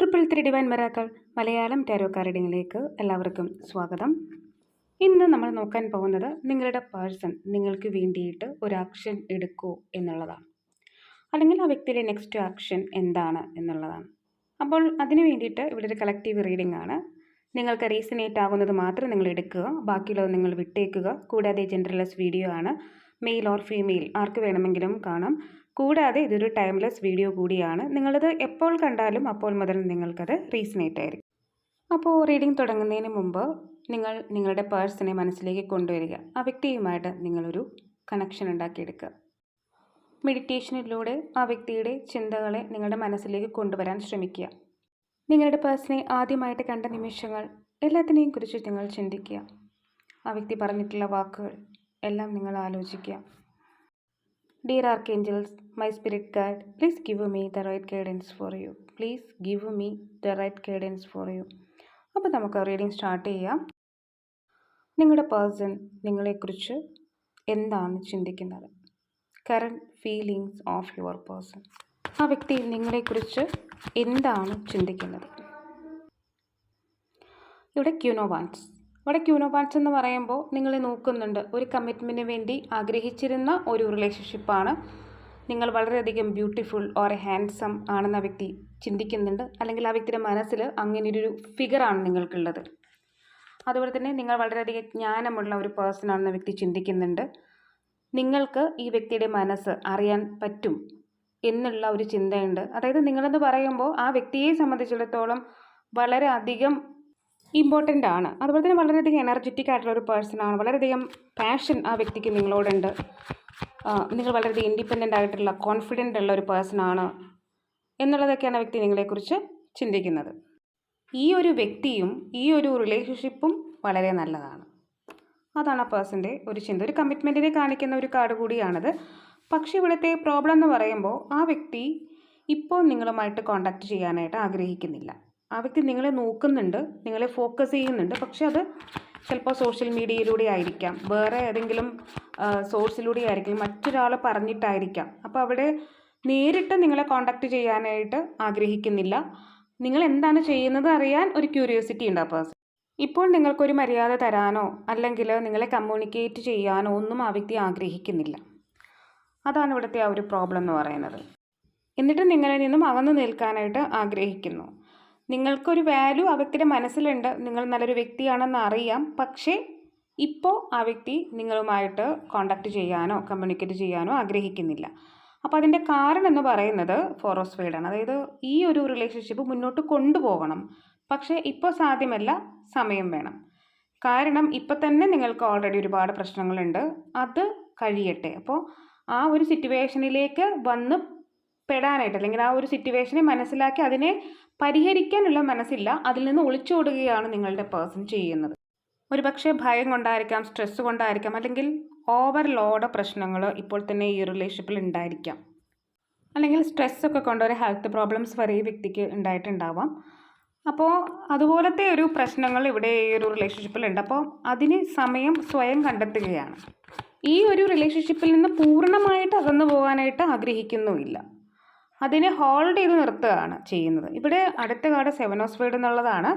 Triple three divine miracles Malayalam tarot കാർഡിങ്ങിലേക്ക് എല്ലാവർക്കും സ്വാഗതം. ഇന്ന് നമ്മൾ നോക്കാൻ പോകുന്നത് നിങ്ങളുടെ പേഴ്സൺ നിങ്ങൾക്ക് വേണ്ടിയിട്ട് ഒരു ആക്ഷൻ എടുക്കൂ എന്നുള്ളതാണ്. അല്ലെങ്കിൽ ആ വ്യക്തിയുടെ നെക്സ്റ്റ് ആക്ഷൻ എന്താണ് എന്നുള്ളതാണ്. അപ്പോൾ അതിന് വേണ്ടിയിട്ട് ഇവിടെ ഒരു കളക്റ്റീവ് റീഡിംഗ് ആണ്. നിങ്ങൾക്ക് റീസണേറ്റ് ആകുന്നത് മാത്രം നിങ്ങൾ എടുക്കുക. ബാക്കിയുള്ളത് നിങ്ങൾ വിട്ടേക്കുക. കൂടാതെ ജെൻഡർലെസ് വീഡിയോ ആണ്. മെയിൽ ഓർ ഫീമെയിൽ ആർക്ക് വേണമെങ്കിലും കാണാം. കൂടാതെ ഇതൊരു ടൈംലെസ് വീഡിയോ കൂടിയാണ്. നിങ്ങളിത് എപ്പോൾ കണ്ടാലും അപ്പോൾ മുതൽ നിങ്ങൾക്കത് റീസണേറ്റ് ആയിരിക്കും. അപ്പോൾ റീഡിംഗ് തുടങ്ങുന്നതിന് മുമ്പ് നിങ്ങൾ നിങ്ങളുടെ പേഴ്സണെ മനസ്സിലേക്ക് കൊണ്ടുവരിക. ആ വ്യക്തിയുമായിട്ട് നിങ്ങളൊരു കണക്ഷൻ ഉണ്ടാക്കിയെടുക്കുക. മെഡിറ്റേഷനിലൂടെ ആ വ്യക്തിയുടെ ചിന്തകളെ നിങ്ങളുടെ മനസ്സിലേക്ക് കൊണ്ടുവരാൻ ശ്രമിക്കുക. നിങ്ങളുടെ പേഴ്സണെ ആദ്യമായിട്ട് കണ്ട നിമിഷങ്ങൾ എല്ലാത്തിനെയും കുറിച്ച് നിങ്ങൾ ചിന്തിക്കുക. ആ വ്യക്തി പറഞ്ഞിട്ടുള്ള വാക്കുകൾ എല്ലാം നിങ്ങൾ ആലോചിക്കുക. Dear archangels my spirit guide please give me the right guidance for you please give me the right guidance for you അപ്പോൾ നമുക്ക് റീഡിങ് സ്റ്റാർട്ട് ചെയ്യാം. നിങ്ങളുടെ പേഴ്സൺ നിങ്ങളെക്കുറിച്ച് എന്താണ് ചിന്തിക്കുന്നത്? Current feelings of your person ആ വ്യക്തി നിങ്ങളെക്കുറിച്ച് എന്താണ് ചിന്തിക്കുന്നത്? ഇവിടെ ക്യൂനോവാൻസ്. ഇവിടെ ക്യൂനോവാൻസ് എന്ന് പറയുമ്പോൾ നിങ്ങൾ നോക്കുന്നുണ്ട്. ഒരു കമ്മിറ്റ്മെന്റിന് വേണ്ടി ആഗ്രഹിച്ചിരുന്ന ഒരു റിലേഷൻഷിപ്പാണ് നിങ്ങൾ വളരെയധികം ബ്യൂട്ടിഫുൾ ഓർ ഹാൻഡ്സം ആണെന്ന വ്യക്തി ചിന്തിക്കുന്നുണ്ട്. അല്ലെങ്കിൽ ആ വ്യക്തിയുടെ മനസ്സിൽ അങ്ങനെയൊരു ഫിഗറാണ് നിങ്ങൾക്കുള്ളത്. അതുപോലെ തന്നെ നിങ്ങൾ വളരെയധികം ജ്ഞാനമുള്ള ഒരു പേഴ്സൺ ആണെന്ന് വ്യക്തി ചിന്തിക്കുന്നുണ്ട്. നിങ്ങൾക്ക് ഈ വ്യക്തിയുടെ മനസ്സ് അറിയാൻ പറ്റും എന്നുള്ള ഒരു ചിന്തയുണ്ട്. അതായത് നിങ്ങളെന്ന് പറയുമ്പോൾ ആ വ്യക്തിയെ സംബന്ധിച്ചിടത്തോളം വളരെ അധികം ഇമ്പോർട്ടന്റ് ആണ്. അതുപോലെ തന്നെ വളരെയധികം എനർജറ്റിക് ആയിട്ടുള്ള ഒരു പേഴ്സൺ ആണ്. വളരെയധികം പാഷൻ ആ വ്യക്തിക്ക് നിങ്ങളോടുണ്ട്. നിങ്ങൾ വളരെയധികം ഇൻഡിപെൻഡന്റ് ആയിട്ടുള്ള കോൺഫിഡന്റ് ഉള്ള ഒരു പേഴ്സൺ ആണ് എന്നുള്ളതൊക്കെയാണ് വ്യക്തി നിങ്ങളെക്കുറിച്ച് ചിന്തിക്കുന്നത്. ഈ ഒരു വ്യക്തിയും ഈ ഒരു റിലേഷൻഷിപ്പും വളരെ നല്ലതാണ്. അതാണ് ആ പേഴ്സന്റെ ഒരു ചിന്ത. ഒരു കമ്മിറ്റ്മെന്റിനെ കാണിക്കുന്ന ഒരു കാർഡ് കൂടിയാണത്. പക്ഷേ ഇവിടുത്തെ പ്രോബ്ലം എന്ന് പറയുമ്പോൾ ആ വ്യക്തി ഇപ്പോൾ നിങ്ങളുമായിട്ട് കോണ്ടാക്ട് ചെയ്യാനായിട്ട് ആഗ്രഹിക്കുന്നില്ല. ആ വ്യക്തി നിങ്ങളെ നോക്കുന്നുണ്ട് നിങ്ങളെ ഫോക്കസ് ചെയ്യുന്നുണ്ട്. പക്ഷെ അത് ചിലപ്പോൾ സോഷ്യൽ മീഡിയയിലൂടെ ആയിരിക്കാം. വേറെ ഏതെങ്കിലും സോഴ്സിലൂടെ ആയിരിക്കും. മറ്റൊരാൾ പറഞ്ഞിട്ടായിരിക്കാം. അപ്പോൾ അവിടെ നേരിട്ട് നിങ്ങളെ കോണ്ടാക്ട് ചെയ്യാനായിട്ട് ആഗ്രഹിക്കുന്നില്ല. നിങ്ങൾ എന്താണ് ചെയ്യുന്നത് അറിയാൻ ഒരു ക്യൂരിയോസിറ്റി ഉണ്ട് ആ പേഴ്സൺ ഇപ്പോൾ നിങ്ങൾക്കൊരു മര്യാദ തരാനോ അല്ലെങ്കിൽ നിങ്ങളെ കമ്മ്യൂണിക്കേറ്റ് ചെയ്യാനോ ഒന്നും ആ വ്യക്തി ആഗ്രഹിക്കുന്നില്ല. അതാണ് ഇവിടുത്തെ ആ ഒരു പ്രോബ്ലം എന്ന് പറയുന്നത്. എന്നിട്ട് നിങ്ങളിൽ നിന്നും അകന്നു നിൽക്കാനായിട്ട് ആഗ്രഹിക്കുന്നു. നിങ്ങൾക്കൊരു വാല്യൂ ആ വ്യക്തിയുടെ മനസ്സിലുണ്ട് നിങ്ങൾ നല്ലൊരു വ്യക്തിയാണെന്ന് അറിയാം. പക്ഷേ ഇപ്പോൾ ആ വ്യക്തി നിങ്ങളുമായിട്ട് കോണ്ടാക്ട് ചെയ്യാനോ കമ്മ്യൂണിക്കേറ്റ് ചെയ്യാനോ ആഗ്രഹിക്കുന്നില്ല. അപ്പോൾ അതിന്റെ കാരണം എന്ന് പറയുന്നത് ഫോറോസ്ഫൈഡാണ് അതായത് ഈ ഒരു റിലേഷൻഷിപ്പ് മുന്നോട്ട് കൊണ്ടുപോകണം. പക്ഷേ ഇപ്പോൾ സാധ്യമല്ല സമയം വേണം. കാരണം ഇപ്പം തന്നെ നിങ്ങൾക്ക് ഓൾറെഡി ഒരുപാട് പ്രശ്നങ്ങളുണ്ട്. അത് കഴിയട്ടെ. അപ്പോൾ ആ ഒരു സിറ്റുവേഷനിലേക്ക് വന്ന് പെടാനായിട്ട് അല്ലെങ്കിൽ ആ ഒരു സിറ്റുവേഷനെ മനസ്സിലാക്കി അതിനെ പരിഹരിക്കാനുള്ള മനസ്സില്ല അതിൽ നിന്ന് ഒളിച്ചോടുകയാണ് നിങ്ങളുടെ പേഴ്സൺ ചെയ്യുന്നത്. ഒരു പക്ഷേ ഭയം കൊണ്ടായിരിക്കാം സ്ട്രെസ് കൊണ്ടായിരിക്കാം അല്ലെങ്കിൽ ഓവർ ലോഡ് പ്രശ്നങ്ങൾ ഇപ്പോൾ തന്നെ ഈ റിലേഷൻഷിപ്പിൽ ഉണ്ടായിരിക്കാം. അല്ലെങ്കിൽ സ്ട്രെസ്സൊക്കെ കൊണ്ട് ഒരു ഹെൽത്ത് പ്രോബ്ലംസ് വരെ ഈ വ്യക്തിക്ക് ഉണ്ടായിട്ടുണ്ടാവാം. അപ്പോൾ അതുപോലത്തെ ഒരു പ്രശ്നങ്ങൾ ഇവിടെ ഈ ഒരു റിലേഷൻഷിപ്പിൽ ഉണ്ട്. അപ്പോൾ അതിന് സമയം സ്വയം കണ്ടെത്തുകയാണ്. ഈ ഒരു റിലേഷൻഷിപ്പിൽ നിന്ന് പൂർണമായിട്ട് അകന്നു പോകാനായിട്ട് ആഗ്രഹിക്കുന്നുമില്ല. അതിനെ ഹോൾഡ് ചെയ്ത് നിർത്തുകയാണ് ചെയ്യുന്നത്. ഇവിടെ അടുത്ത കാർഡ് സെവൻ ഓഫ് സ്പീഡ് എന്നുള്ളതാണ്.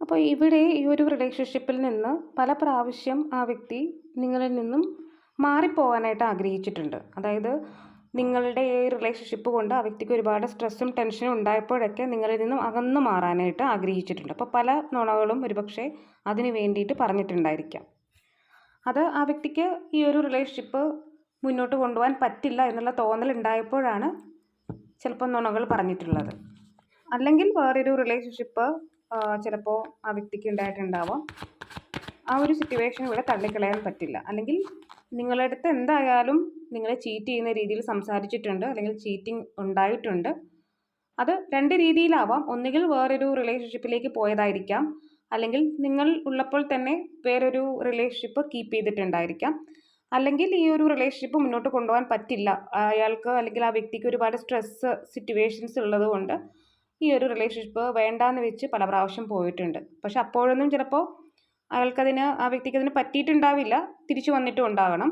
അപ്പോൾ ഇവിടെ ഈ ഒരു റിലേഷൻഷിപ്പിൽ നിന്ന് പല പ്രാവശ്യം ആ വ്യക്തി നിങ്ങളിൽ നിന്നും മാറിപ്പോകാനായിട്ട് ആഗ്രഹിച്ചിട്ടുണ്ട്. അതായത് നിങ്ങളുടെ ഈ റിലേഷൻഷിപ്പ് കൊണ്ട് ആ വ്യക്തിക്ക് ഒരുപാട് സ്ട്രെസ്സും ടെൻഷനും ഉണ്ടായപ്പോഴൊക്കെ നിങ്ങളിൽ നിന്നും അകന്നു മാറാനായിട്ട് ആഗ്രഹിച്ചിട്ടുണ്ട്. അപ്പോൾ പല നുണകളും ഒരുപക്ഷെ അതിന് വേണ്ടിയിട്ട് പറഞ്ഞിട്ടുണ്ടായിരിക്കാം. അത് ആ വ്യക്തിക്ക് ഈ ഒരു റിലേഷൻഷിപ്പ് മുന്നോട്ട് കൊണ്ടുപോകാൻ പറ്റില്ല എന്നുള്ള തോന്നൽ ഉണ്ടായപ്പോഴാണ് ചിലപ്പോൾ നുണകൾ പറഞ്ഞിട്ടുള്ളത്. അല്ലെങ്കിൽ വേറൊരു റിലേഷൻഷിപ്പ് ചിലപ്പോൾ ആ വ്യക്തിക്ക് ഉണ്ടായിട്ടുണ്ടാവാം. ആ ഒരു സിറ്റുവേഷൻ ഇവിടെ തള്ളിക്കളയാൻ പറ്റില്ല. അല്ലെങ്കിൽ നിങ്ങളുടെ അടുത്ത് എന്തായാലും നിങ്ങളെ ചീറ്റ് ചെയ്യുന്ന രീതിയിൽ സംസാരിച്ചിട്ടുണ്ട് അല്ലെങ്കിൽ ചീറ്റിംഗ് ഉണ്ടായിട്ടുണ്ട്. അത് രണ്ട് രീതിയിലാവാം. ഒന്നുകിൽ വേറൊരു റിലേഷൻഷിപ്പിലേക്ക് പോയതായിരിക്കാം. അല്ലെങ്കിൽ നിങ്ങൾ ഉള്ളപ്പോൾ തന്നെ വേറൊരു റിലേഷൻഷിപ്പ് കീപ്പ് ചെയ്തിട്ടുണ്ടായിരിക്കാം. അല്ലെങ്കിൽ ഈ ഒരു റിലേഷൻഷിപ്പ് മുന്നോട്ട് കൊണ്ടുപോകാൻ പറ്റില്ല. അയാൾക്ക് അല്ലെങ്കിൽ ആ വ്യക്തിക്ക് ഒരുപാട് സ്ട്രെസ് സിറ്റുവേഷൻസ് ഉള്ളത് കൊണ്ട് ഈ ഒരു റിലേഷൻഷിപ്പ് വേണ്ടാന്ന് വെച്ച് പല പ്രാവശ്യം പോയിട്ടുണ്ട്. പക്ഷെ അപ്പോഴൊന്നും ചിലപ്പോൾ അയാൾക്കതിന് ആ വ്യക്തിക്ക് അതിന് പറ്റിയിട്ടുണ്ടാവില്ല. തിരിച്ചു വന്നിട്ടും ഉണ്ടാകണം.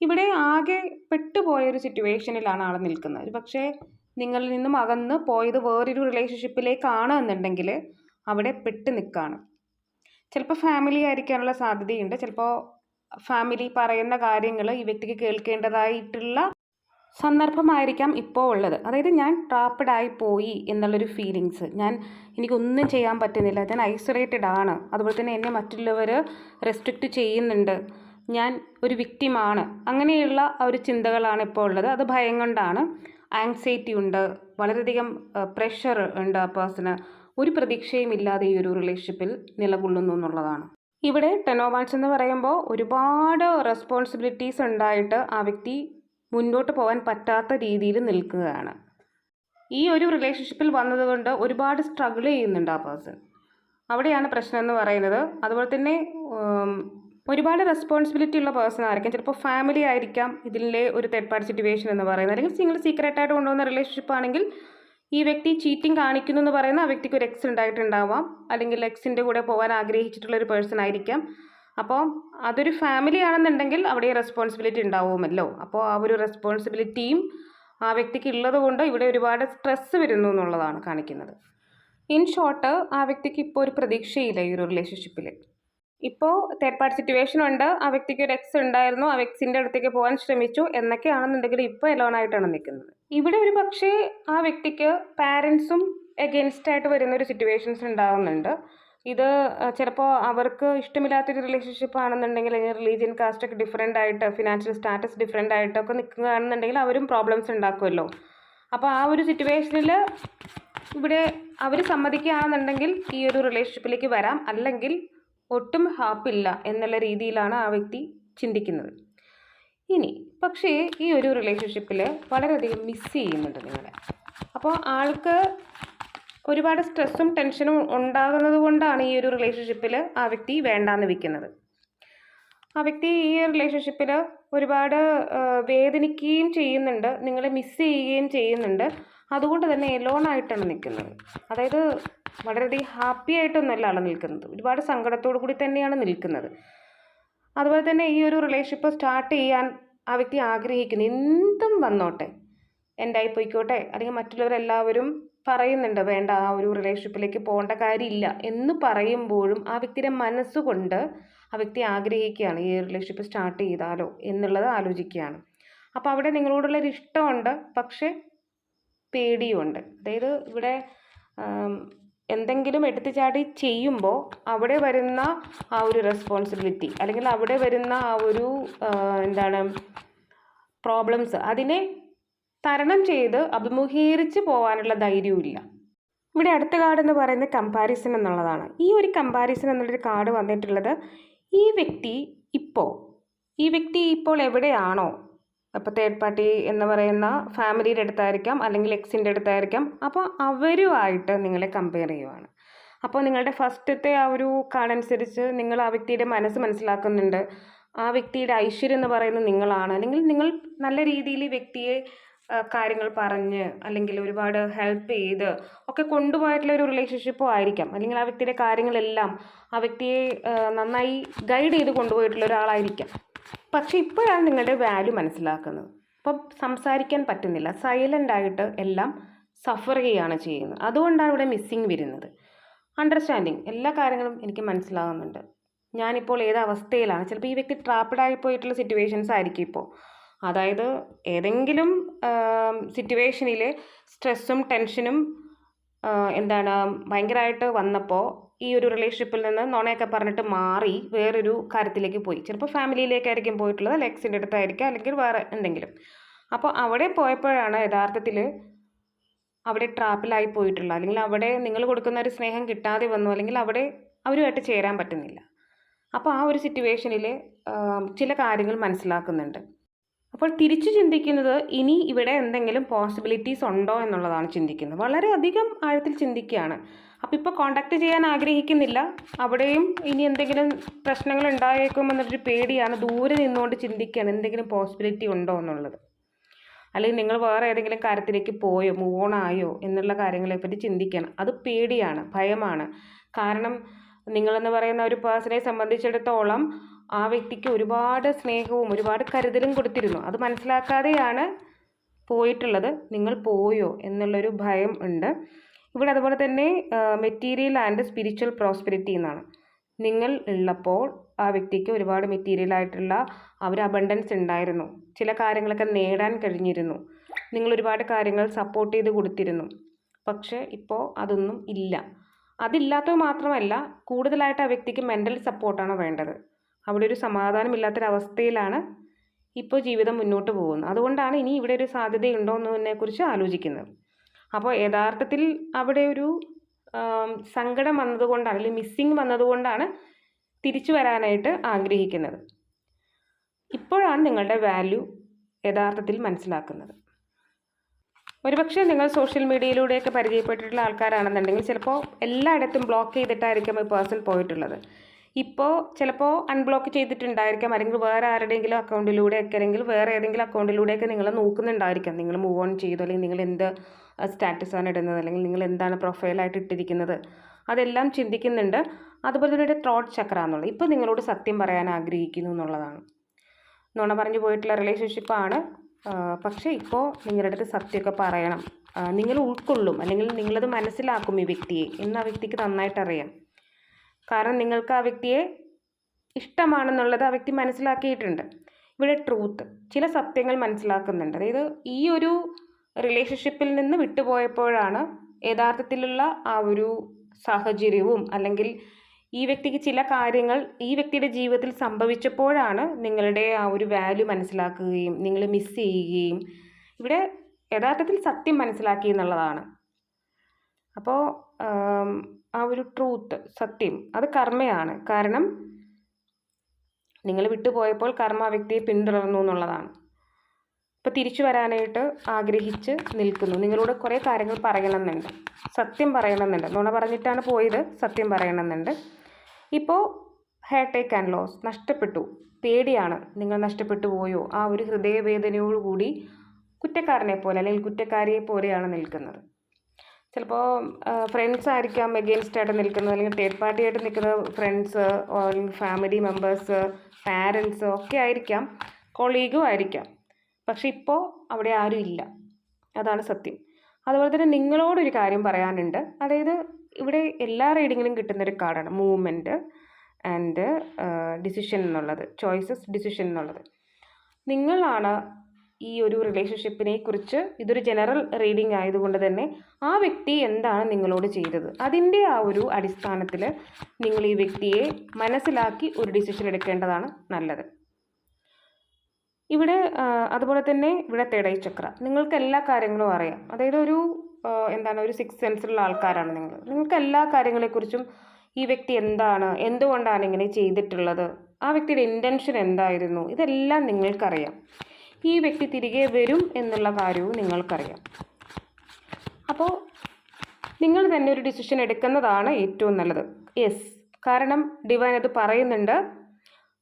ഇവിടെ ആകെ പെട്ടുപോയൊരു സിറ്റുവേഷനിലാണ് ആൾ നിൽക്കുന്നത്. ഒരു പക്ഷേ നിങ്ങളിൽ നിന്നും അകന്ന് പോയത് വേറൊരു റിലേഷൻഷിപ്പിലേക്കാണ് എന്നുണ്ടെങ്കിൽ അവിടെ പെട്ട് നിൽക്കുകയാണ് ചിലപ്പോൾ ഫാമിലി ആയിരിക്കാനുള്ള സാധ്യതയുണ്ട്. ചിലപ്പോൾ ഫാമിലി പറയുന്ന കാര്യങ്ങൾ ഈ വ്യക്തിക്ക് കേൾക്കേണ്ടതായിട്ടുള്ള സന്ദർഭമായിരിക്കാം ഇപ്പോൾ ഉള്ളത്. അതായത് ഞാൻ ട്രാപ്പഡായി പോയി എന്നുള്ളൊരു ഫീലിങ്സ് ഞാൻ എനിക്കൊന്നും ചെയ്യാൻ പറ്റുന്നില്ല. ഞാൻ ഐസൊലേറ്റഡ് ആണ്. അതുപോലെ തന്നെ എന്നെ മറ്റുള്ളവർ റെസ്ട്രിക്റ്റ് ചെയ്യുന്നുണ്ട്. ഞാൻ ഒരു വിക്റ്റിമാണ് അങ്ങനെയുള്ള ഒരു ചിന്തകളാണ് ഇപ്പോൾ ഉള്ളത്. അത് ഭയം കൊണ്ടാണ്. ആങ്സൈറ്റി ഉണ്ട്. വളരെയധികം പ്രഷർ ഉണ്ട് ആ പേഴ്സണ് ഒരു പ്രതീക്ഷയും ഇല്ലാതെ ഈ ഒരു റിലേഷൻഷിപ്പിൽ നിലകൊള്ളുന്നു എന്നുള്ളതാണ്. ഇവിടെ ടെനോവാൻസ് എന്ന് പറയുമ്പോൾ ഒരുപാട് റെസ്പോൺസിബിലിറ്റീസ് ഉണ്ടായിട്ട് ആ വ്യക്തി മുന്നോട്ട് പോകാൻ പറ്റാത്ത രീതിയിൽ നിൽക്കുകയാണ്. ഈ ഒരു റിലേഷൻഷിപ്പിൽ വന്നതുകൊണ്ട് ഒരുപാട് സ്ട്രഗിൾ ചെയ്യുന്നുണ്ട് ആ പേഴ്സൺ അവിടെയാണ് പ്രശ്നം എന്ന് പറയുന്നത്. അതുപോലെ തന്നെ ഒരുപാട് റെസ്പോൺസിബിലിറ്റി ഉള്ള പേഴ്സൺ ആയിരിക്കും. ചിലപ്പോൾ ഫാമിലി ആയിരിക്കാം ഇതിലെ ഒരു തേർഡ് പാർട്ടി സിറ്റുവേഷൻ എന്ന് പറയുന്നത്. അല്ലെങ്കിൽ സിംഗിൾ സീക്രട്ടായിട്ട് കൊണ്ടുപോകുന്ന റിലേഷൻഷിപ്പ് ആണെങ്കിൽ ഈ വ്യക്തി ചീറ്റിംഗ് കാണിക്കുന്നു എന്ന് പറയുന്ന ആ വ്യക്തിക്ക് ഒരു എക്സ് ഉണ്ടായിട്ടുണ്ടാവാം. അല്ലെങ്കിൽ എക്സിന്റെ കൂടെ പോകാൻ ആഗ്രഹിച്ചിട്ടുള്ള ഒരു പേഴ്സൺ ആയിരിക്കാം. അപ്പോൾ അതൊരു ഫാമിലി ആണെന്നുണ്ടെങ്കിൽ അവിടെ റെസ്പോൺസിബിലിറ്റി ഉണ്ടാവുമല്ലോ. അപ്പോൾ ആ ഒരു റെസ്പോൺസിബിലിറ്റിയും ആ വ്യക്തിക്ക് ഉള്ളത് കൊണ്ട് ഇവിടെ ഒരുപാട് സ്ട്രെസ്സ് വരുന്നു എന്നുള്ളതാണ് കാണിക്കുന്നത്. ഇൻ ഷോർട്ട് ആ വ്യക്തിക്ക് ഇപ്പോൾ ഒരു പ്രതീക്ഷയില്ല ഈ ഒരു റിലേഷൻഷിപ്പിൽ ഇപ്പോൾ തേർഡ് പാർട്ടി സിറ്റുവേഷൻ ഉണ്ട്. ആ വ്യക്തിക്ക് ഒരു എക്സ് ഉണ്ടായിരുന്നു. ആ എക്സിന്റെ അടുത്തേക്ക് പോകാൻ ശ്രമിച്ചു. എന്നൊക്കെയാണെന്നുണ്ടെങ്കിൽ ഇപ്പോൾ എലോണായിട്ടാണ് നിൽക്കുന്നത്. ഇവിടെ ഒരു പക്ഷേ ആ വ്യക്തിക്ക് പാരൻസും എഗെയിൻസ്റ്റ് ആയിട്ട് വരുന്ന ഒരു സിറ്റുവേഷൻസ് ഉണ്ടാകുന്നുണ്ട് ഇത് ചിലപ്പോൾ അവർക്ക് ഇഷ്ടമില്ലാത്തൊരു റിലേഷൻഷിപ്പ് ആണെന്നുണ്ടെങ്കിൽ അല്ലെങ്കിൽ റിലീജിയൻ കാസ്റ്റൊക്കെ ഡിഫറെന്റ് ആയിട്ട് ഫിനാൻഷ്യൽ സ്റ്റാറ്റസ് ഡിഫറെന്റ് ആയിട്ടൊക്കെ നിൽക്കുകയാണെന്നുണ്ടെങ്കിൽ അവരും പ്രോബ്ലംസ് ഉണ്ടാക്കുമല്ലോ. അപ്പോൾ ആ ഒരു സിറ്റുവേഷനിൽ ഇവിടെ അവർ സമ്മതിക്കുകയാണെന്നുണ്ടെങ്കിൽ ഈ ഒരു റിലേഷൻഷിപ്പിലേക്ക് വരാം. അല്ലെങ്കിൽ ഒട്ടും ഹാപ്പില്ല എന്നുള്ള രീതിയിലാണ് ആ വ്യക്തി ചിന്തിക്കുന്നത്. ഇനി പക്ഷേ ഈ ഒരു റിലേഷൻഷിപ്പിൽ വളരെയധികം മിസ് ചെയ്യുന്നുണ്ട് നിങ്ങളെ. അപ്പോൾ ആൾക്ക് ഒരുപാട് സ്ട്രെസ്സും ടെൻഷനും ഉണ്ടാകുന്നത് കൊണ്ടാണ് ഈ ഒരു റിലേഷൻഷിപ്പിൽ ആ വ്യക്തി വേണ്ടാന്ന് വെക്കുന്നത്. ആ വ്യക്തി ഈ റിലേഷൻഷിപ്പിൽ ഒരുപാട് വേദനിക്കുകയും ചെയ്യുന്നുണ്ട് നിങ്ങളെ മിസ് ചെയ്യുകയും ചെയ്യുന്നുണ്ട്. അതുകൊണ്ട് തന്നെ എലോൺ ആയിട്ടാണ് നിൽക്കുന്നത്. അതായത് വളരെയധികം ഹാപ്പി ആയിട്ടൊന്നുമല്ല ആൾ നിൽക്കുന്നത്. ഒരുപാട് സങ്കടത്തോടു കൂടി തന്നെയാണ് നിൽക്കുന്നത്. അതുപോലെ തന്നെ ഈ ഒരു റിലേഷൻഷിപ്പ് സ്റ്റാർട്ട് ചെയ്യാൻ ആ വ്യക്തി ആഗ്രഹിക്കുന്നു. എന്തും വന്നോട്ടെ. എന്റായി പോയിക്കോട്ടെ അല്ലെങ്കിൽ മറ്റുള്ളവരെല്ലാവരും പറയുന്നുണ്ട് വേണ്ട ആ ഒരു റിലേഷൻഷിപ്പിലേക്ക് പോകേണ്ട കാര്യമില്ല എന്ന് പറയുമ്പോഴും ആ വ്യക്തിയുടെ മനസ്സുകൊണ്ട് ആ വ്യക്തി ആഗ്രഹിക്കുകയാണ് ഈ റിലേഷൻഷിപ്പ് സ്റ്റാർട്ട് ചെയ്താലോ എന്നുള്ളത് ആലോചിക്കുകയാണ്. അപ്പോൾ അവിടെ നിങ്ങളോടുള്ള ഒരു ഇഷ്ടമുണ്ട് പക്ഷേ പേടിയുമുണ്ട് അതായത് ഇവിടെ എന്തെങ്കിലും എടുത്തു ചാടി ചെയ്യുമ്പോൾ അവിടെ വരുന്ന ആ ഒരു റെസ്പോൺസിബിലിറ്റി അല്ലെങ്കിൽ അവിടെ വരുന്ന ആ ഒരു എന്താണ് പ്രോബ്ലംസ് അതിനെ തരണം ചെയ്ത് അഭിമുഖീകരിച്ച് പോകാനുള്ള ധൈര്യവും ഇല്ല. ഇവിടെ അടുത്ത കാർഡ് എന്ന് പറയുന്നത് കമ്പാരിസൺ എന്നുള്ളതാണ്. ഈ ഒരു കമ്പാരിസൺ എന്നുള്ളൊരു കാർഡ് വന്നിട്ടുള്ളത് ഈ വ്യക്തി ഇപ്പോൾ ഈ വ്യക്തി ഇപ്പോൾ എവിടെയാണോ അപ്പോൾ തേർഡ് പാർട്ടി എന്ന് പറയുന്ന ഫാമിലിയുടെ അടുത്തായിരിക്കാം അല്ലെങ്കിൽ എക്സിന്റെ അടുത്തായിരിക്കാം. അപ്പോൾ അവരുമായിട്ട് നിങ്ങളെ കമ്പയർ ചെയ്യുവാണ്. അപ്പോൾ നിങ്ങളുടെ ഫസ്റ്റത്തെ ആ ഒരു കാർഡനുസരിച്ച് നിങ്ങൾ ആ വ്യക്തിയുടെ മനസ്സ് മനസ്സിലാക്കുന്നുണ്ട്. ആ വ്യക്തിയുടെ ഐശ്വര്യം എന്ന് പറയുന്നത് നിങ്ങളാണ്. അല്ലെങ്കിൽ നിങ്ങൾ നല്ല രീതിയിൽ വ്യക്തിയെ കാര്യങ്ങൾ പറഞ്ഞ് അല്ലെങ്കിൽ ഒരുപാട് ഹെൽപ്പ് ചെയ്ത് ഒക്കെ കൊണ്ടുപോയിട്ടുള്ള ഒരു റിലേഷൻഷിപ്പോ ആയിരിക്കാം. അല്ലെങ്കിൽ ആ വ്യക്തിയുടെ കാര്യങ്ങളെല്ലാം ആ വ്യക്തിയെ നന്നായി ഗൈഡ് ചെയ്ത് കൊണ്ടുപോയിട്ടുള്ള ഒരാളായിരിക്കാം. പക്ഷേ ഇപ്പോഴാണ് നിങ്ങളുടെ വാല്യൂ മനസ്സിലാക്കുന്നത്. അപ്പം സംസാരിക്കാൻ പറ്റുന്നില്ല. സൈലന്റ് ആയിട്ട് എല്ലാം സഫർ ചെയ്യുകയാണ് ചെയ്യുന്നത്. അതുകൊണ്ടാണ് ഇവിടെ മിസ്സിങ് വരുന്നത്. അണ്ടർസ്റ്റാൻഡിങ് എല്ലാ കാര്യങ്ങളും എനിക്ക് മനസ്സിലാകുന്നുണ്ട് ഞാനിപ്പോൾ ഏത് അവസ്ഥയിലാണ്? ചിലപ്പോൾ ഈ വ്യക്തി ട്രാപ്പഡ് ആയി പോയിട്ടുള്ള സിറ്റുവേഷൻസ് ആയിരിക്കും ഇപ്പോൾ. അതായത് ഏതെങ്കിലും സിറ്റുവേഷനിൽ സ്ട്രെസ്സും ടെൻഷനും എന്താണ് ഭയങ്കരമായിട്ട് വന്നപ്പോൾ ഈ ഒരു റിലേഷൻഷിപ്പിൽ നിന്ന് നുണയൊക്കെ പറഞ്ഞിട്ട് മാറി വേറൊരു കാര്യത്തിലേക്ക് പോയി. ചിലപ്പോൾ ഫാമിലിയിലേക്കായിരിക്കും പോയിട്ടുള്ളത് അല്ലെങ്കിൽ എക്സിന്റെ അടുത്തായിരിക്കും അല്ലെങ്കിൽ വേറെ എന്തെങ്കിലും. അപ്പോൾ അവിടെ പോയപ്പോഴാണ് യഥാർത്ഥത്തിൽ അവിടെ ട്രാപ്പിലായി പോയിട്ടുള്ള അല്ലെങ്കിൽ അവിടെ നിങ്ങൾ കൊടുക്കുന്ന ഒരു സ്നേഹം കിട്ടാതെ വന്നു അല്ലെങ്കിൽ അവിടെ അവരുമായിട്ട് ചേരാൻ പറ്റുന്നില്ല. അപ്പോൾ ആ ഒരു സിറ്റുവേഷനിൽ ചില കാര്യങ്ങൾ മനസ്സിലാക്കുന്നുണ്ട്. അപ്പോൾ തിരിച്ചു ചിന്തിക്കുന്നത് ഇനി ഇവിടെ എന്തെങ്കിലും പോസിബിലിറ്റീസ് ഉണ്ടോ എന്നുള്ളതാണ് ചിന്തിക്കുന്നത്. വളരെയധികം ആഴത്തിൽ ചിന്തിക്കുകയാണ്. അപ്പോൾ ഇപ്പോൾ കോണ്ടാക്ട് ചെയ്യാൻ ആഗ്രഹിക്കുന്നില്ല. അവിടെയും ഇനി എന്തെങ്കിലും പ്രശ്നങ്ങൾ ഉണ്ടായേക്കും എന്നൊരു പേടിയാണ് ദൂരെ നിന്നുകൊണ്ട് ചിന്തിക്കുകയാണ് എന്തെങ്കിലും പോസിബിലിറ്റി ഉണ്ടോ എന്നുള്ളത്. അല്ലെങ്കിൽ നിങ്ങൾ വേറെ ഏതെങ്കിലും കാര്യത്തിലേക്ക് പോയോ മൂവ് ഓൺ ആയോ എന്നുള്ള കാര്യങ്ങളെപ്പറ്റി ചിന്തിക്കണം അത് പേടിയാണ് ഭയമാണ്. കാരണം നിങ്ങളെന്ന് പറയുന്ന ഒരു പേഴ്സണെ സംബന്ധിച്ചിടത്തോളം ആ വ്യക്തിക്ക് ഒരുപാട് സ്നേഹവും ഒരുപാട് കരുതലും കൊടുത്തിരുന്നു. അത് മനസ്സിലാക്കാതെയാണ് പോയിട്ടുള്ളത്. നിങ്ങൾ പോയോ എന്നുള്ളൊരു ഭയം ഉണ്ട്. ഇവിടെ അതുപോലെ തന്നെ മെറ്റീരിയൽ ആൻഡ് സ്പിരിച്വൽ പ്രോസ്പെരിറ്റി എന്നാണ്. നിങ്ങൾ ഉള്ളപ്പോൾ ആ വ്യക്തിക്ക് ഒരുപാട് മെറ്റീരിയൽ ആയിട്ടുള്ള അവർ അബണ്ടൻസ് ഉണ്ടായിരുന്നു. ചില കാര്യങ്ങളൊക്കെ നേടാൻ കഴിഞ്ഞിരുന്നു. നിങ്ങൾ ഒരുപാട് കാര്യങ്ങൾ സപ്പോർട്ട് ചെയ്ത് കൊടുത്തിരുന്നു. പക്ഷേ ഇപ്പോൾ അതൊന്നും ഇല്ല. അതില്ലാത്തത് മാത്രമല്ല കൂടുതലായിട്ട് ആ വ്യക്തിക്ക് മെന്റൽ സപ്പോർട്ടാണ് വേണ്ടത്. അവിടെ ഒരു സമാധാനമില്ലാത്തൊരവസ്ഥയിലാണ് ഇപ്പോൾ ജീവിതം മുന്നോട്ട് പോകുന്നത്. അതുകൊണ്ടാണ് ഇനി ഇവിടെ ഒരു സാധ്യതയുണ്ടോ എന്നതിനെക്കുറിച്ച് ആലോചിക്കുന്നത്. അപ്പോൾ യഥാർത്ഥത്തിൽ അവിടെ ഒരു സങ്കടം വന്നതുകൊണ്ടാണ് അല്ലെങ്കിൽ മിസ്സിങ് വന്നതുകൊണ്ടാണ് തിരിച്ചു വരാനായിട്ട് ആഗ്രഹിക്കുന്നത്. ഇപ്പോഴാണ് നിങ്ങളുടെ വാല്യൂ യഥാർത്ഥത്തിൽ മനസ്സിലാക്കുന്നത്. ഒരുപക്ഷെ നിങ്ങൾ സോഷ്യൽ മീഡിയയിലൂടെയൊക്കെ പരിചയപ്പെട്ടിട്ടുള്ള ആൾക്കാരാണെന്നുണ്ടെങ്കിൽ ചിലപ്പോൾ എല്ലായിടത്തും ബ്ലോക്ക് ചെയ്തിട്ടായിരിക്കും ഈ പേഴ്സൺ പോയിട്ടുള്ളത്. ഇപ്പോൾ ചിലപ്പോൾ അൺബ്ലോക്ക് ചെയ്തിട്ടുണ്ടായിരിക്കാം. അല്ലെങ്കിൽ വേറെ ആരുടെയെങ്കിലും അക്കൗണ്ടിലൂടെയൊക്കെ അല്ലെങ്കിൽ വേറെ ഏതെങ്കിലും അക്കൗണ്ടിലൂടെയൊക്കെ നിങ്ങൾ നോക്കുന്നുണ്ടായിരിക്കാം. നിങ്ങൾ മൂവ് ഓൺ ചെയ്തു അല്ലെങ്കിൽ നിങ്ങൾ എന്ത് സ്റ്റാറ്റസാണ് ഇടുന്നത് അല്ലെങ്കിൽ നിങ്ങൾ എന്താണ് പ്രൊഫൈലായിട്ട് ഇട്ടിരിക്കുന്നത്. അതെല്ലാം ചിന്തിക്കുന്നുണ്ട്. അതുപോലെ തന്നെ ത്രോട്ട് ചക്ര എന്നുള്ളത് ഇപ്പോൾ നിങ്ങളോട് സത്യം പറയാൻ ആഗ്രഹിക്കുന്നു എന്നുള്ളതാണ്. നുണ പറഞ്ഞു പോയിട്ടുള്ള റിലേഷൻഷിപ്പാണ് പക്ഷേ ഇപ്പോൾ നിങ്ങളുടെ അടുത്ത് സത്യമൊക്കെ പറയണം. നിങ്ങൾ ഉൾക്കൊള്ളും അല്ലെങ്കിൽ നിങ്ങളത് മനസ്സിലാക്കും ഈ വ്യക്തിയെ. എന്ന് ആ വ്യക്തിക്ക് നന്നായിട്ട് അറിയാം. കാരണം നിങ്ങൾക്ക് ആ വ്യക്തിയെ ഇഷ്ടമാണെന്നുള്ളത് ആ വ്യക്തി മനസ്സിലാക്കിയിട്ടുണ്ട്. ഇവിടെ ട്രൂത്ത് ചില സത്യങ്ങൾ മനസ്സിലാക്കുന്നുണ്ട്. അതായത് ഈ ഒരു റിലേഷൻഷിപ്പിൽ നിന്ന് വിട്ടുപോയപ്പോഴാണ് യഥാർത്ഥത്തിലുള്ള ആ ഒരു സാഹചര്യവും അല്ലെങ്കിൽ ഈ വ്യക്തിക്ക് ചില കാര്യങ്ങൾ ഈ വ്യക്തിയുടെ ജീവിതത്തിൽ സംഭവിച്ചപ്പോഴാണ് നിങ്ങളുടെ ആ ഒരു വാല്യൂ മനസ്സിലാക്കുകയും നിങ്ങൾ മിസ് ചെയ്യുകയും ഇവിടെ യഥാർത്ഥത്തിൽ സത്യം മനസ്സിലാക്കി എന്നുള്ളതാണ്. അപ്പോൾ ആം, ഒരു ട്രൂത്ത് സത്യം അത് കർമ്മയാണ്. കാരണം നിങ്ങൾ വിട്ടുപോയപ്പോൾ കർമ്മ ആ വ്യക്തിയെ പിന്തുടർന്നു എന്നുള്ളതാണ്. ഇപ്പോൾ തിരിച്ചു വരാനായിട്ട് ആഗ്രഹിച്ച് നിൽക്കുന്നു. നിങ്ങളോട് കുറേ കാര്യങ്ങൾ പറയണമെന്നുണ്ട്. സത്യം പറയണമെന്നുണ്ട്. നുണ പറഞ്ഞിട്ടാണ് പോയത്. സത്യം പറയണമെന്നുണ്ട്. ഇപ്പോൾ ഹെയർ ടേക്ക് ആൻഡ് ലോസ് നഷ്ടപ്പെട്ടു. പേടിയാണ്. നിങ്ങൾ നഷ്ടപ്പെട്ടു പോയോ? ആ ഒരു ഹൃദയവേദനയോടുകൂടി കുറ്റക്കാരനെ പോലെ അല്ലെങ്കിൽ കുറ്റക്കാരിയെ പോലെയാണ് നിൽക്കുന്നത്. ചിലപ്പോൾ ഫ്രണ്ട്സ് ആയിരിക്കാം എഗെയിൻസ്റ്റ് ആയിട്ട് നിൽക്കുന്നത്. അല്ലെങ്കിൽ തേർഡ് പാർട്ടി ആയിട്ട് നിൽക്കുന്ന ഫ്രണ്ട്സ് അല്ലെങ്കിൽ ഫാമിലി മെമ്പേഴ്സ് പാരൻസ് ഒക്കെ ആയിരിക്കാം. കൊളീഗും ആയിരിക്കാം. പക്ഷെ ഇപ്പോൾ അവിടെ ആരും ഇല്ല. അതാണ് സത്യം. അതുപോലെ തന്നെ നിങ്ങളോടൊരു കാര്യം പറയാനുണ്ട്. അതായത് ഇവിടെ എല്ലാ റീഡിങ്ങിലും കിട്ടുന്നൊരു കാർഡാണ്. മൂവ്മെന്റ് ആൻഡ് ഡിസിഷൻ എന്നുള്ളത്. ചോയ്സസ് ഡിസിഷൻ എന്നുള്ളത്. നിങ്ങളാണ് ഈ ഒരു റിലേഷൻഷിപ്പിനെ കുറിച്ച് ഇതൊരു ജനറൽ റീഡിംഗ് ആയതുകൊണ്ട് തന്നെ ആ വ്യക്തി എന്താണ് നിങ്ങളോട് ചെയ്തത്? അതിന്റെ ആ ഒരു അടിസ്ഥാനത്തിൽ നിങ്ങൾ ഈ വ്യക്തിയെ മനസ്സിലാക്കി ഒരു ഡിസിഷൻ എടുക്കേണ്ടതാണ് നല്ലത്. ഇവിടെ അതുപോലെ തന്നെ ഇവിടെ തേടൈ ചക്ര. നിങ്ങൾക്ക് എല്ലാ കാര്യങ്ങളും അറിയാം. അതായത് ഒരു എന്താണ് ഒരു സിക്സ് സെൻസിലുള്ള ആൾക്കാരാണ് നിങ്ങൾ. നിങ്ങൾക്ക് എല്ലാ കാര്യങ്ങളെക്കുറിച്ചും ഈ വ്യക്തി എന്താണ് എന്തുകൊണ്ടാണ് ഇങ്ങനെ ചെയ്തിട്ടുള്ളത്? ആ വ്യക്തിയുടെ ഇന്റൻഷൻ എന്തായിരുന്നു? ഇതെല്ലാം നിങ്ങൾക്കറിയാം. ഈ വ്യക്തി തിരികെ വരും എന്നുള്ള കാര്യവും നിങ്ങൾക്കറിയാം. അപ്പോൾ നിങ്ങൾ തന്നെ ഒരു ഡിസിഷൻ എടുക്കുന്നതാണ് ഏറ്റവും നല്ലത്. യെസ് കാരണം ഡിവൈൻ അത് പറയുന്നുണ്ട്.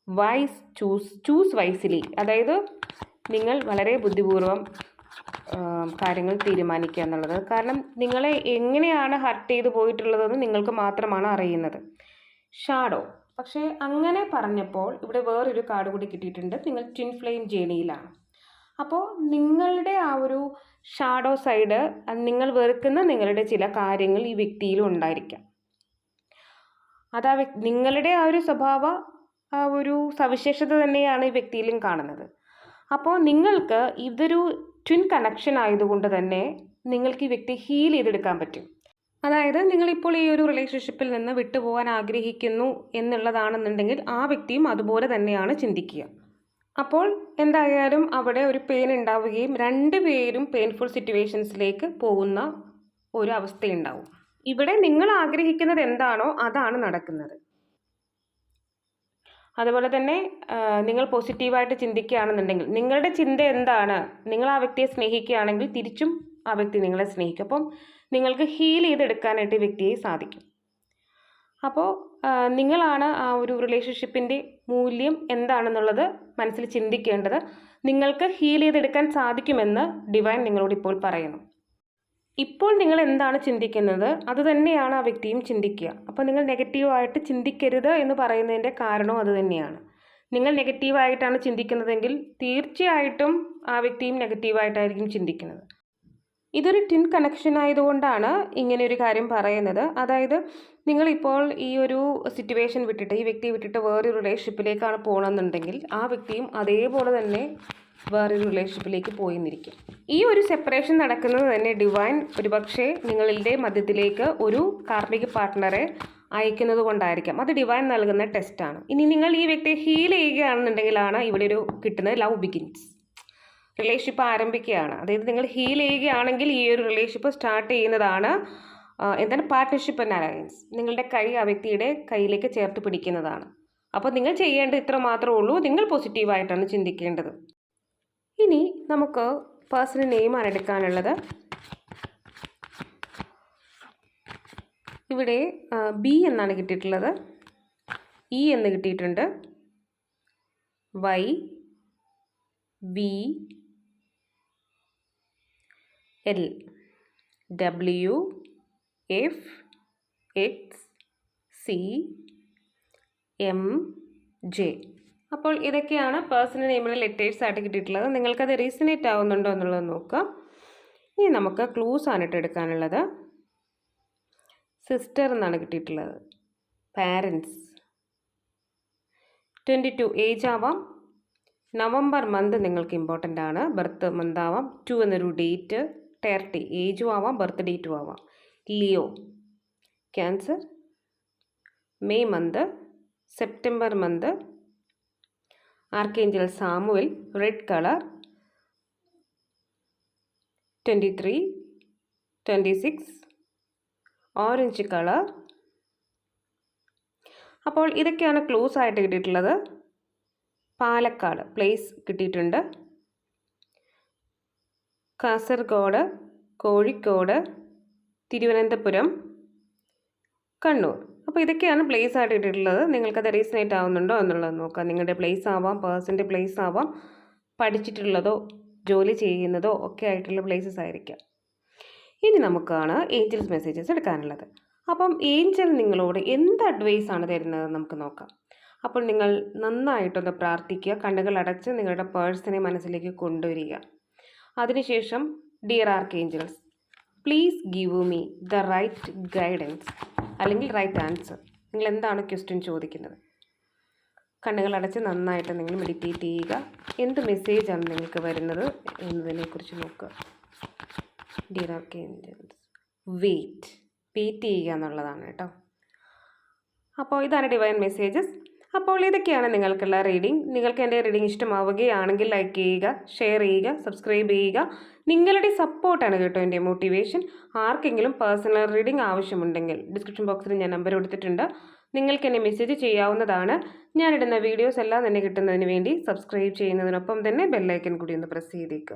വൈസ് ചൂസ് ചൂസ് വൈസിലി അതായത് നിങ്ങൾ വളരെ ബുദ്ധിപൂർവം കാര്യങ്ങൾ തീരുമാനിക്കുക എന്നുള്ളത്. കാരണം നിങ്ങളെ എങ്ങനെയാണ് ഹർട്ട് ചെയ്ത് പോയിട്ടുള്ളതെന്ന് നിങ്ങൾക്ക് മാത്രമാണ് അറിയുന്നത്. ഷാഡോ പക്ഷേ അങ്ങനെ പറഞ്ഞപ്പോൾ ഇവിടെ വേറൊരു കാർഡ് കൂടി കിട്ടിയിട്ടുണ്ട്. നിങ്ങൾ ട്വിൻ ഫ്ലെയിം ജേണിയിലാണ് അപ്പോൾ നിങ്ങളുടെ ആ ഒരു ഷാഡോ സൈഡ് നിങ്ങൾ വെറുക്കുന്ന നിങ്ങളുടെ ചില കാര്യങ്ങൾ ഈ വ്യക്തിയിലും ഉണ്ടായിരിക്കാം. അത് ആ വ്യക്തി നിങ്ങളുടെ ആ ഒരു സ്വഭാവ ആ ഒരു സവിശേഷത തന്നെയാണ് ഈ വ്യക്തിയിലും കാണുന്നത്. അപ്പോൾ നിങ്ങൾക്ക് ഇതൊരു ട്വിൻ കണക്ഷൻ ആയതുകൊണ്ട് തന്നെ നിങ്ങൾക്ക് ഈ വ്യക്തി ഹീൽ ചെയ്തെടുക്കാൻ പറ്റും. അതായത് നിങ്ങളിപ്പോൾ ഈ ഒരു റിലേഷൻഷിപ്പിൽ നിന്ന് വിട്ടുപോകാൻ ആഗ്രഹിക്കുന്നു എന്നുള്ളതാണെന്നുണ്ടെങ്കിൽ ആ വ്യക്തിയും അതുപോലെ തന്നെയാണ് ചിന്തിക്കുക. അപ്പോൾ എന്തായാലും അവിടെ ഒരു പെയിൻ ഉണ്ടാവുകയും രണ്ടുപേരും പെയിൻഫുൾ സിറ്റുവേഷൻസിലേക്ക് പോകുന്ന ഒരു അവസ്ഥയുണ്ടാവും. ഇവിടെ നിങ്ങൾ ആഗ്രഹിക്കുന്നത് എന്താണോ അതാണ് നടക്കുന്നത്. അതുപോലെ തന്നെ നിങ്ങൾ പോസിറ്റീവായിട്ട് ചിന്തിക്കുകയാണെന്നുണ്ടെങ്കിൽ നിങ്ങളുടെ ചിന്ത എന്താണ്? നിങ്ങൾ ആ വ്യക്തിയെ സ്നേഹിക്കുകയാണെങ്കിൽ തിരിച്ചും ആ വ്യക്തി നിങ്ങളെ സ്നേഹിക്കും. അപ്പം നിങ്ങൾക്ക് ഹീൽ ചെയ്തെടുക്കാനായിട്ട് വ്യക്തിയെ സാധിക്കും. അപ്പോൾ നിങ്ങളാണ് ആ ഒരു റിലേഷൻഷിപ്പിന്റെ മൂല്യം എന്താണെന്നുള്ളത് മനസ്സിൽ ചിന്തിക്കേണ്ടത്. നിങ്ങൾക്ക് ഹീൽ ചെയ്തെടുക്കാൻ സാധിക്കുമെന്ന് ഡിവൈൻ നിങ്ങളോട് ഇപ്പോൾ പറയുന്നു. ഇപ്പോൾ നിങ്ങൾ എന്താണ് ചിന്തിക്കുന്നത്? അതുതന്നെയാണ് ആ വ്യക്തിയും ചിന്തിക്കുക. അപ്പോൾ നിങ്ങൾ നെഗറ്റീവായിട്ട് ചിന്തിക്കരുത് എന്ന് പറയുന്നതിന്റെ കാരണം അതുതന്നെയാണ് നിങ്ങൾ നെഗറ്റീവായിട്ടാണ് ചിന്തിക്കുന്നതെങ്കിൽ തീർച്ചയായിട്ടും ആ വ്യക്തിയും നെഗറ്റീവായിട്ടായിരിക്കും ചിന്തിക്കുന്നത്. ഇതൊരു ടിൻ കണക്ഷൻ ആയതുകൊണ്ടാണ് ഇങ്ങനെ ഒരു കാര്യം പറയുന്നത്. അതായത് നിങ്ങളിപ്പോൾ ഈ ഒരു സിറ്റുവേഷൻ വിട്ടിട്ട് ഈ വ്യക്തിയെ വിട്ടിട്ട് വേറൊരു റിലേഷൻഷിപ്പിലേക്കാണ് പോകണമെന്നുണ്ടെങ്കിൽ ആ വ്യക്തിയും അതേപോലെ തന്നെ വേറൊരു റിലേഷൻഷിപ്പിലേക്ക് പോയി നിന്നിരിക്കും ഈ ഒരു സെപ്പറേഷൻ നടക്കുന്നത് തന്നെ ഡിവൈൻ ഒരുപക്ഷെ നിങ്ങളുടെ മധ്യത്തിലേക്ക് ഒരു കാർമിക പാർട്ട്ണറെ അയക്കുന്നത് കൊണ്ടായിരിക്കാം. അത് ഡിവൈൻ നൽകുന്ന ടെസ്റ്റാണ് ഇനി നിങ്ങൾ ഈ വ്യക്തിയെ ഹീൽ ചെയ്യുകയാണെന്നുണ്ടെങ്കിലാണ് ഇവിടെ ഒരു കിട്ടുന്നത് ലവ് ബിഗിൻസ് റിലേഷൻഷിപ്പ് ആരംഭിക്കുകയാണ്. അതായത് നിങ്ങൾ ഹീൽ ചെയ്യുകയാണെങ്കിൽ ഈ ഒരു റിലേഷൻഷിപ്പ് സ്റ്റാർട്ട് ചെയ്യുന്നതാണ് എന്താണ് പാർട്ട്ണർഷിപ്പ് ആൻഡ് അലയൻസ് നിങ്ങളുടെ കൈ ആ വ്യക്തിയുടെ കയ്യിലേക്ക് ചേർത്ത് പിടിക്കുന്നതാണ്. അപ്പോൾ നിങ്ങൾ ചെയ്യേണ്ടത് ഇത്ര മാത്രമേ ഉള്ളൂ. നിങ്ങൾ പോസിറ്റീവായിട്ടാണ് ചിന്തിക്കേണ്ടത്. ഇനി നമുക്ക് പേഴ്സണൽ നെയിമാണ് എടുക്കാനുള്ളത്. ഇവിടെ ബി എന്നാണ് കിട്ടിയിട്ടുള്ളത്. ഇ എന്ന് കിട്ടിയിട്ടുണ്ട്. Y B L W F X C M J അപ്പോൾ ഇതൊക്കെയാണ് പേഴ്സണൽ നെയിമിലെ ലെറ്റേഴ്സ് ആയിട്ട് കിട്ടിയിട്ടുള്ളത്. നിങ്ങൾക്കത് റീസണേറ്റ് ആവുന്നുണ്ടോ എന്നുള്ളത് നോക്കുക ഇനി നമുക്ക് ക്ലൂസ് ആണ് ഇട്ട് എടുക്കാനുള്ളത്. സിസ്റ്റർ എന്നാണ് കിട്ടിയിട്ടുള്ളത്. പാരൻസ് ട്വന്റി ടു ഏജ് ആവാം. നവംബർ മന്ത് നിങ്ങൾക്ക് ഇമ്പോർട്ടന്റ് ആണ്. ബർത്ത് മന്ത് ആവാം. ടു എന്നൊരു ഡേറ്റ് തേർട്ടി ഏജും ആവാം. ബർത്ത് ഡേറ്റും ആവാം. Leo. Cancer. May month September month. Archangel Samuel red colour. Twenty three twenty six orange colour. അപ്പോൾ ഇതൊക്കെയാണ് ക്ലൂസ് ആയിട്ട് കിട്ടിയിട്ടുള്ളത്. പാലക്കാട് പ്ലേസ് കിട്ടിയിട്ടുണ്ട്. കാസർഗോഡ് കോഴിക്കോട് തിരുവനന്തപുരം കണ്ണൂർ. അപ്പോൾ ഇതൊക്കെയാണ് പ്ലേസ് ആയിട്ട് ഇട്ടിട്ടുള്ളത്. നിങ്ങൾക്കത് റീസണേറ്റ് ആവുന്നുണ്ടോ എന്നുള്ളത് നോക്കാം. നിങ്ങളുടെ പ്ലേസ് ആവാം പേഴ്സന്റെ പ്ലേസ് ആവാം പഠിച്ചിട്ടുള്ളതോ ജോലി ചെയ്യുന്നതോ ഒക്കെ ആയിട്ടുള്ള പ്ലേസസ് ആയിരിക്കാം. ഇനി നമുക്കാണ് ഏഞ്ചൽസ് മെസ്സേജസ് എടുക്കാനുള്ളത്. അപ്പം ഏഞ്ചൽ നിങ്ങളോട് എന്ത് അഡ്വൈസ് ആണ് തരുന്നത് നമുക്ക് നോക്കാം. അപ്പോൾ നിങ്ങൾ നന്നായിട്ടൊന്ന് പ്രാർത്ഥിക്കുക. കണ്ണുകൾ അടച്ച് നിങ്ങളുടെ പേഴ്സണെ മനസ്സിലേക്ക് കൊണ്ടുവരിക. അതിനുശേഷം dear archangels please give me the right guidance അല്ലെങ്കിൽ റൈറ്റ് ആൻസർ. നിങ്ങൾ എന്താണ് ക്വസ്റ്റ്യൻ ചോദിക്കുന്നത്? കണ്ണുകൾ അടച്ച് നന്നായിട്ട് നിങ്ങൾ മെഡിറ്റേറ്റ് ചെയ്യുക. എന്ത് മെസ്സേജാണ് നിങ്ങൾക്ക് വരുന്നത് എന്നതിനെക്കുറിച്ച് നോക്കുക. Dear archangels wait wait ചെയ്യുക എന്നുള്ളതാണ് കേട്ടോ. അപ്പോൾ ഇതാണ് ഡിവൈൻ മെസ്സേജസ് അപ്പോൾ ഇതൊക്കെയാണ് നിങ്ങൾക്കുള്ള റീഡിംഗ് നിങ്ങൾക്ക് എന്റെ റീഡിംഗ് ഇഷ്ടമാവുകയാണെങ്കിൽ ലൈക്ക് ചെയ്യുക ഷെയർ ചെയ്യുക സബ്സ്ക്രൈബ് ചെയ്യുക. നിങ്ങളുടെ സപ്പോർട്ടാണ് കേട്ടോ എന്റെ മോട്ടിവേഷൻ ആർക്കെങ്കിലും പേഴ്സണൽ റീഡിംഗ് ആവശ്യമുണ്ടെങ്കിൽ ഡിസ്ക്രിപ്ഷൻ ബോക്സിൽ ഞാൻ നമ്പർ കൊടുത്തിട്ടുണ്ട്. നിങ്ങൾക്ക് എന്നെ മെസ്സേജ് ചെയ്യാവുന്നതാണ്. ഞാനിടുന്ന വീഡിയോസ് എല്ലാം തന്നെ കിട്ടുന്നതിന് വേണ്ടി സബ്സ്ക്രൈബ് ചെയ്യുന്നതിനൊപ്പം തന്നെ ബെല്ലൈക്കൻ കൂടി ഒന്ന് പ്രസ് ചെയ്തേക്കുക